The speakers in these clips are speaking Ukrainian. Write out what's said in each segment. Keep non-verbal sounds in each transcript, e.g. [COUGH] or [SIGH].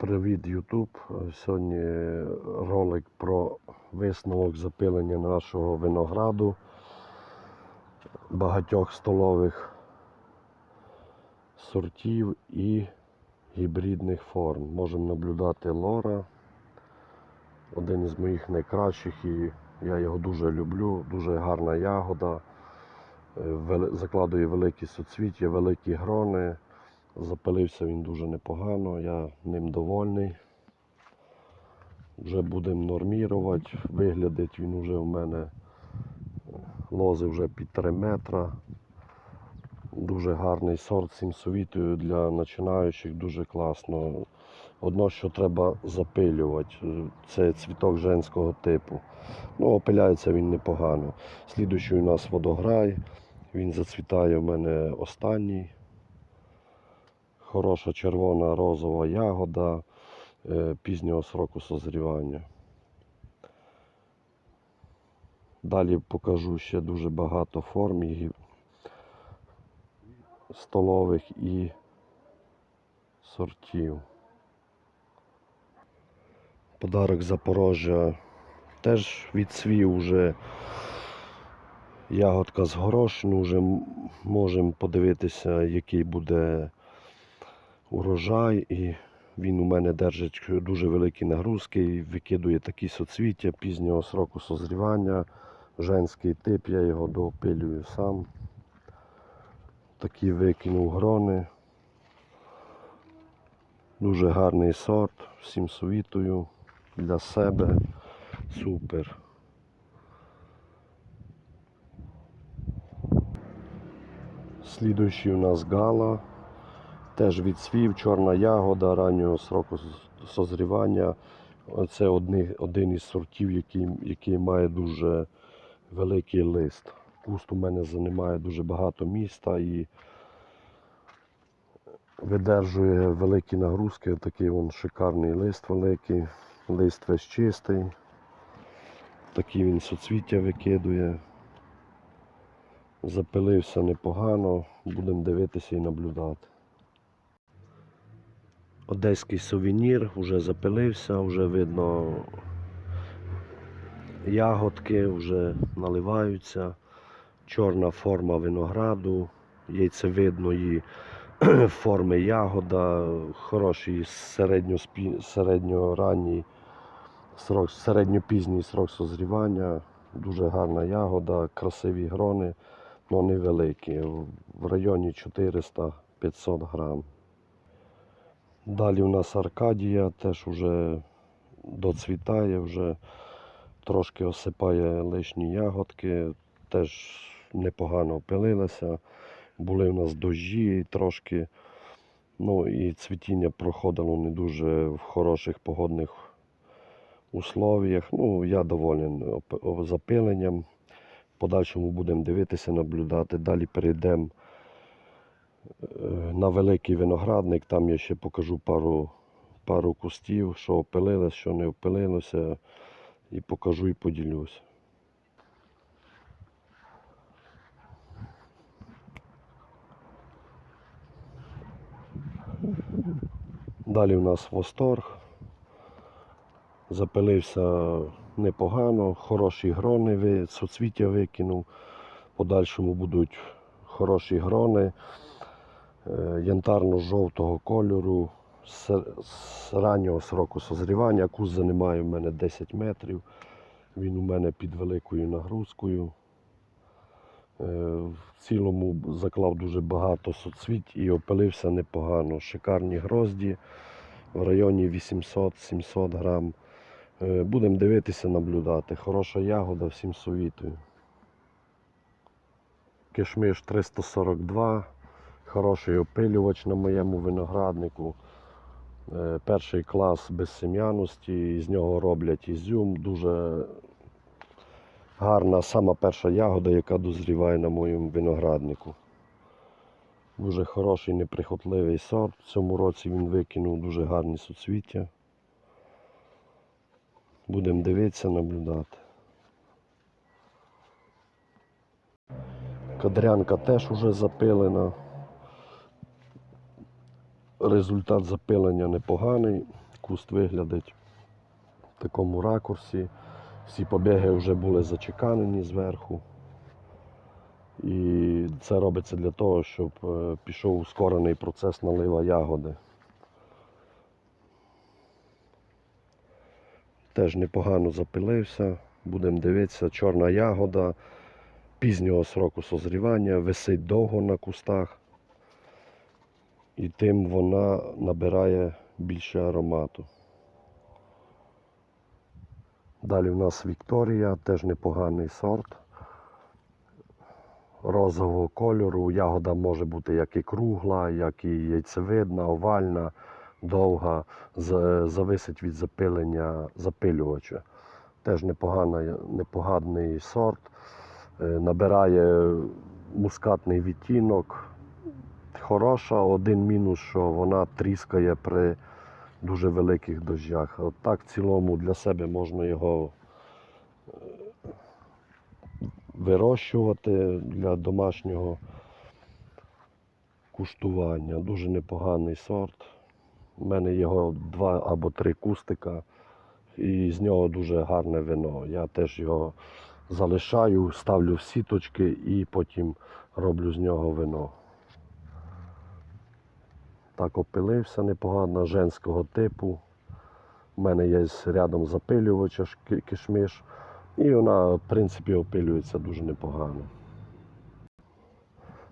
Привіт, Ютуб. Сьогодні ролик про висновок запилення нашого винограду багатьох столових сортів і гібридних форм. Можемо наблюдати лора, один із моїх найкращих, і я його дуже люблю, дуже гарна ягода, е, закладує великі суцвіття, великі грони. Запилився він дуже непогано, я ним довольний. Вже будемо нормірувати. Виглядить він вже в мене лози вже під 3 метра. Дуже гарний сорт цим совітую для починаючих, дуже класно. Одно, що треба запилювати, це цвіток женського типу. Ну, опиляється він непогано. Слідуючий у нас водограй, він зацвітає в мене останній хороша червона розова ягода е, пізнього сроку созрівання. Далі покажу ще дуже багато форм і столових і сортів. Подарок Запорожжя теж відцвів уже ягодка з горошину, вже можемо подивитися, який буде урожай, і він у мене держить дуже великі нагрузки і викидує такі соцвіття пізнього сроку созрівання. Женський тип, я його доопилюю сам. Такі викинув грони. Дуже гарний сорт, всім совітую для себе. Супер. Слідуючий у нас гала. Теж відсвів, чорна ягода раннього сроку созрівання. Це одни, один із сортів, який, який має дуже великий лист. Куст у мене займає дуже багато міста і видержує великі нагрузки. Такий вон шикарний лист великий, лист весь чистий. Такий він соцвіття викидує. Запилився непогано, будемо дивитися і наблюдати. Одеський сувенір вже запилився, вже видно ягодки вже наливаються. Чорна форма винограду, яйцевидної [CLEARS THROAT] форми ягода, хороший середньоранній срок, середньопізній срок созрівання, дуже гарна ягода, красиві грони, але невеликі, в районі 400-500 грам. Далі у нас Аркадія теж вже доцвітає, вже трошки осипає лишні ягодки, теж непогано опилилася. Були у нас дощі трошки. Ну і цвітіння проходило не дуже в хороших погодних условіях. Ну, я доволен запиленням. В подальшому будемо дивитися, наблюдати. Далі перейдемо на великий виноградник. Там я ще покажу пару, пару кустів, що опилилось, що не опилилося. І покажу і поділюсь. Далі у нас восторг. Запилився непогано, хороші грони, соцвіття викинув. Подальшому будуть хороші грони е, янтарно-жовтого кольору, з раннього сроку созрівання. Куст займає в мене 10 метрів. Він у мене під великою нагрузкою. Е, В цілому заклав дуже багато соцвіть і опилився непогано. Шикарні грозді в районі 800-700 грам. Е, Будемо дивитися, наблюдати. Хороша ягода, всім совітую. Кишмиш 342, хороший опилювач на моєму винограднику. Е, Перший клас безсем'яності, з нього роблять ізюм. Дуже гарна сама перша ягода, яка дозріває на моєму винограднику. Дуже хороший, неприхотливий сорт. В цьому році він викинув дуже гарні суцвіття. Будемо дивитися, наблюдати. Кадрянка теж уже запилена. Результат запилення непоганий. куст виглядить в такому ракурсі. Всі побіги вже були зачеканені зверху. І це робиться для того, щоб е, пішов ускорений процес налива ягоди. Теж непогано запилився. Будемо дивитися, чорна ягода пізнього сроку созрівання, висить довго на кустах. І тим вона набирає більше аромату. Далі в нас Вікторія, теж непоганий сорт. Розового кольору. Ягода може бути як і кругла, як і яйцевидна, овальна, довга. Зависить від запилення запилювача. Теж непогана, непоганий сорт. Е, Набирає мускатний відтінок. Хороша, один мінус, що вона тріскає при дуже великих дощах. От так в цілому для себе можна його е, вирощувати для домашнього куштування. Дуже непоганий сорт. У мене його два або три кустика, і з нього дуже гарне вино. Я теж його залишаю, ставлю в сіточки і потім роблю з нього вино. Так опилився непогано, женського типу. У мене є рядом запилювача кишмиш. І вона, в принципі, опилюється дуже непогано.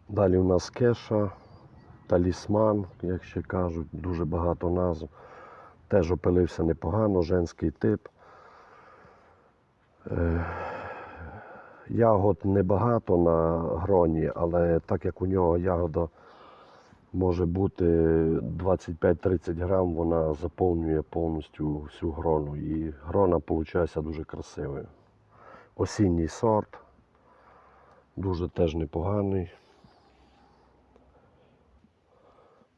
Далі у нас кеша, талісман, як ще кажуть, дуже багато назв. Теж опилився непогано, женський тип. Е, Ягод небагато на гроні, але так як у нього ягода може бути 25-30 грам, вона заповнює повністю всю грону. І грона виходить дуже красивою. Осінній сорт, дуже теж непоганий.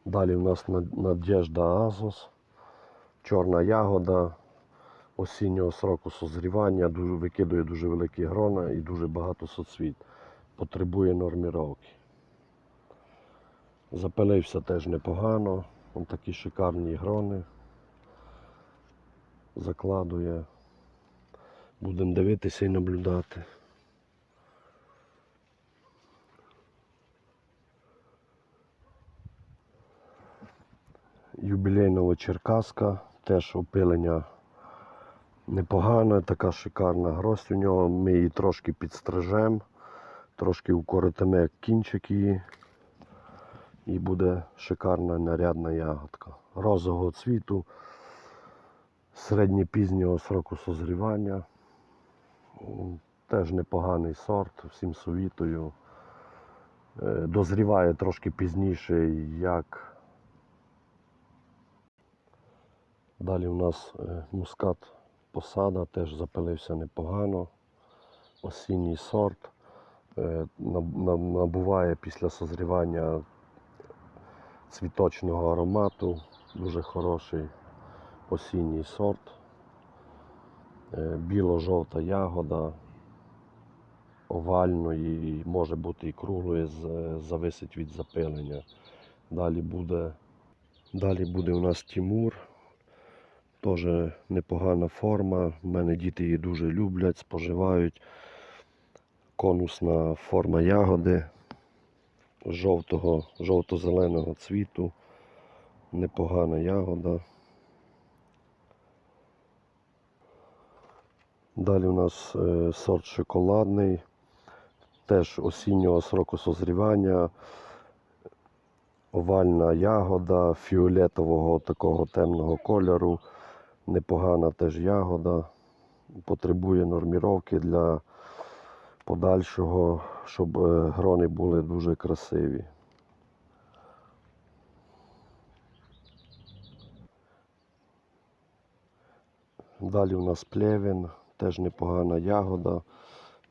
Далі в нас Над- Надежда Азос, чорна ягода осіннього сроку созрівання, дуже, викидує дуже великі грона і дуже багато соцвіт. Потребує норміровки. Запилився теж непогано. Ось такі шикарні грони. Закладує. Будемо дивитися і наблюдати. Юбілейного Черкаска, теж опилення непогане, така шикарна гроздь у нього. Ми її трошки підстрижемо, трошки укоротимо кінчик її. І буде шикарна нарядна ягодка. Розового цвіту, середньопізнього сроку созрівання. Теж непоганий сорт, всім совітую. Е, Дозріває трошки пізніше, як. Далі у нас е, мускат посада, теж запилився непогано. Осінній сорт. Е, наб- наб- Набуває після созрівання цвіточного аромату, дуже хороший осінній сорт. Е, Біло-жовта ягода, овальної, може бути і круглої, зависить від запилення. Далі буде, далі буде у нас Тімур. Теж непогана форма. У мене діти її дуже люблять, споживають. Конусна форма ягоди жовтого, жовто-зеленого цвіту. Непогана ягода. Далі у нас е, сорт шоколадний, теж осіннього сроку созрівання, овальна ягода фіолетового такого темного кольору. Непогана теж ягода. Потребує норміровки для подальшого, щоб е, грони були дуже красиві. Далі у нас плевін, теж непогана ягода. Е,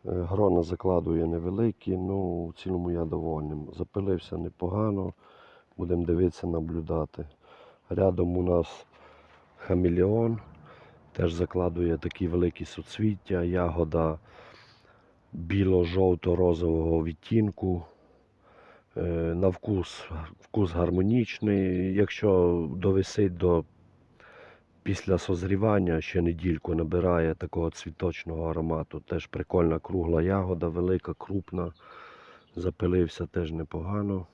Грона закладує невеликі, ну в цілому я довольним. Запилився непогано, будемо дивитися, наблюдати. Рядом у нас хамелеон, теж закладує такі великі суцвіття, ягода біло-жовто-розового відтінку. Е, На вкус, вкус гармонічний. Якщо довисить до після созрівання ще недільку набирає такого цвіточного аромату. Теж прикольна кругла ягода, велика, крупна. Запилився теж непогано.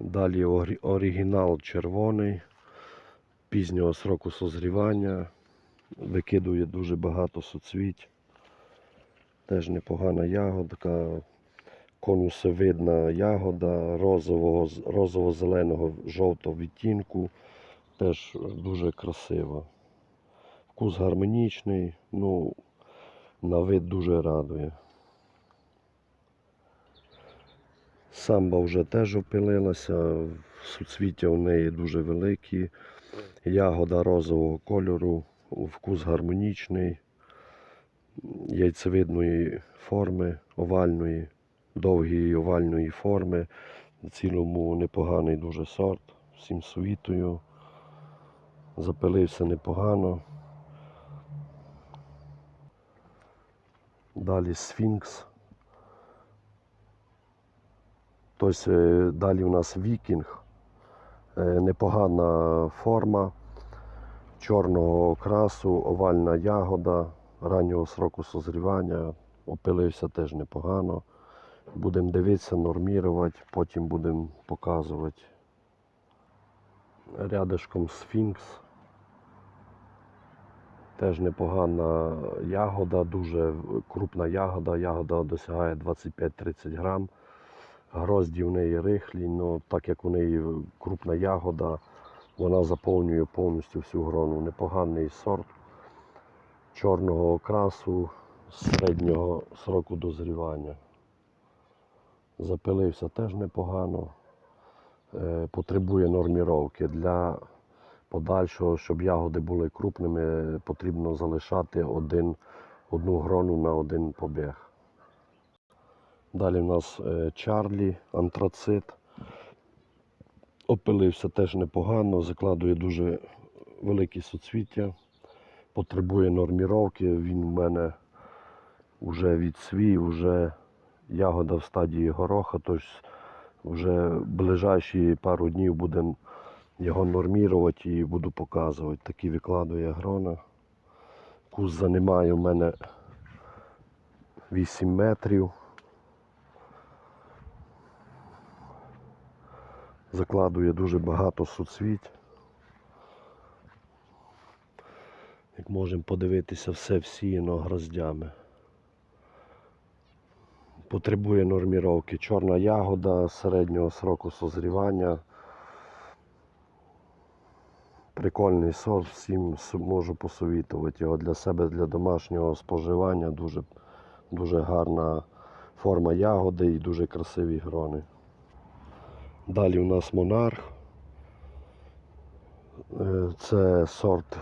Далі оригінал червоний, пізнього сроку созрівання, викидує дуже багато суцвіть. Теж непогана ягодка, конусовидна ягода розового, розово-зеленого жовтого відтінку. Теж дуже красива. Вкус гармонічний, ну, на вид дуже радує. Самба вже теж опилилася, суцвіття у неї дуже великі, ягода розового кольору, вкус гармонічний, яйцевидної форми, овальної, довгої овальної форми. В цілому непоганий дуже сорт, всім світою. Запилився непогано. Далі сфінкс. Тобто далі у нас вікінг. Е, Непогана форма чорного окрасу, овальна ягода раннього сроку созрівання. Опилився теж непогано. Будемо дивитися, нормірувати, потім будемо показувати. Рядишком сфінкс. Теж непогана ягода, дуже крупна ягода. Ягода досягає 25-30 грам. Грозді в неї рихлі, але так як у неї крупна ягода, вона заповнює повністю всю грону. Непоганий сорт чорного окрасу середнього сроку дозрівання. Запилився теж непогано. Е, Потребує норміровки. Для подальшого, щоб ягоди були крупними, потрібно залишати один, одну грону на один побіг. Далі в нас е, Чарлі, антрацит. Опилився теж непогано, закладує дуже великі суцвіття, потребує норміровки. Він у мене вже відсвій, вже ягода в стадії гороха, тож вже ближайші пару днів будемо його нормірувати і буду показувати. Такі викладує грона. Кус займає у мене 8 метрів. Закладує дуже багато суцвіть. Як можемо подивитися, все всіяно гроздями. Потребує норміровки. Чорна ягода середнього сроку созрівання. Прикольний сорт, всім можу посовітувати його для себе, для домашнього споживання. Дуже, дуже гарна форма ягоди і дуже красиві грони. Далі у нас монарх. Е, Це сорт,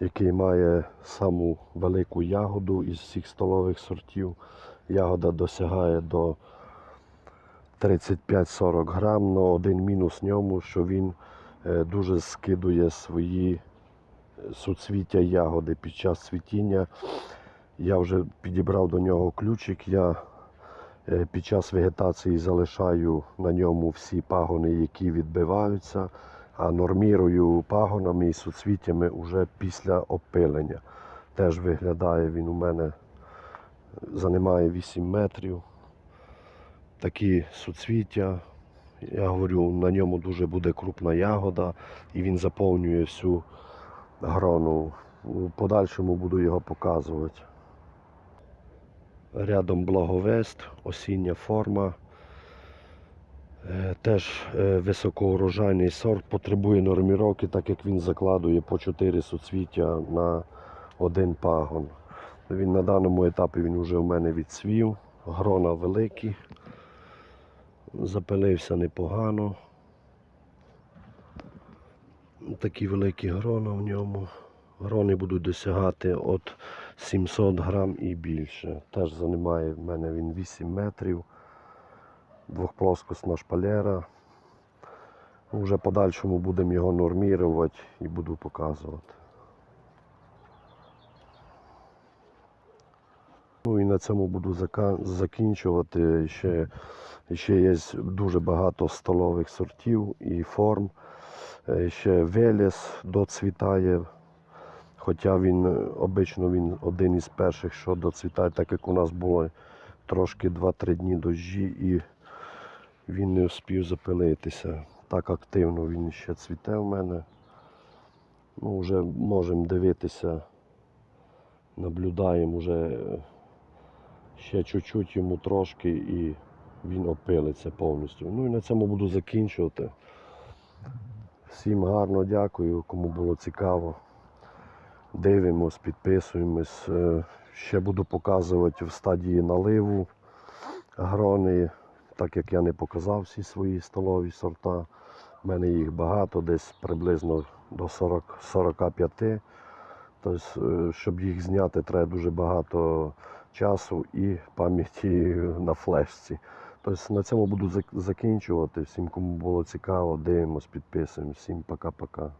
який має саму велику ягоду із всіх столових сортів. Ягода досягає до 35-40 грам, але один мінус ньому, що він е, дуже скидує свої суцвіття ягоди під час цвітіння. Я вже підібрав до нього ключик. Я Е, Під час вегетації залишаю на ньому всі пагони, які відбиваються, а нормірую пагонами і суцвіттями вже після опилення. Теж виглядає він у мене, займає 8 метрів. Такі суцвіття. Я говорю, на ньому дуже буде крупна ягода і він заповнює всю грону. У подальшому буду його показувати. Рядом благовест, осіння форма. Е, Теж е, високоурожайний сорт, потребує норміровки, так як він закладує по 4 суцвіття на один пагон. Він на даному етапі він вже в мене відцвів, грона великі, запилився непогано. Такі великі грона в ньому. Грони будуть досягати від 700 грам і більше. Теж займає в мене він 8 метрів. Двохплоскосна шпалера. Уже подальшому будемо його нормірувати і буду показувати. Ну і на цьому буду закінчувати. Ще, ще є дуже багато столових сортів і форм. Е, Ще Велес доцвітає. Хоча він обично він один із перших, що доцвітає, так як у нас було трошки 2-3 дні дощі і він не успів запилитися. Так активно він ще цвіте в мене. Ну, вже можемо дивитися, наблюдаємо вже е, ще чуть-чуть йому трошки і він опилиться повністю. Ну і на цьому буду закінчувати. Всім гарно дякую, кому було цікаво. Дивимось, підписуємось. Е, Ще буду показувати в стадії наливу грони, так як я не показав всі свої столові сорта. У мене їх багато, десь приблизно до 40, 45. Тобто, щоб їх зняти, треба дуже багато часу і пам'яті на флешці. Тобто на цьому буду закінчувати. Всім, кому було цікаво, дивимось, підписуємось. Всім пока-пока.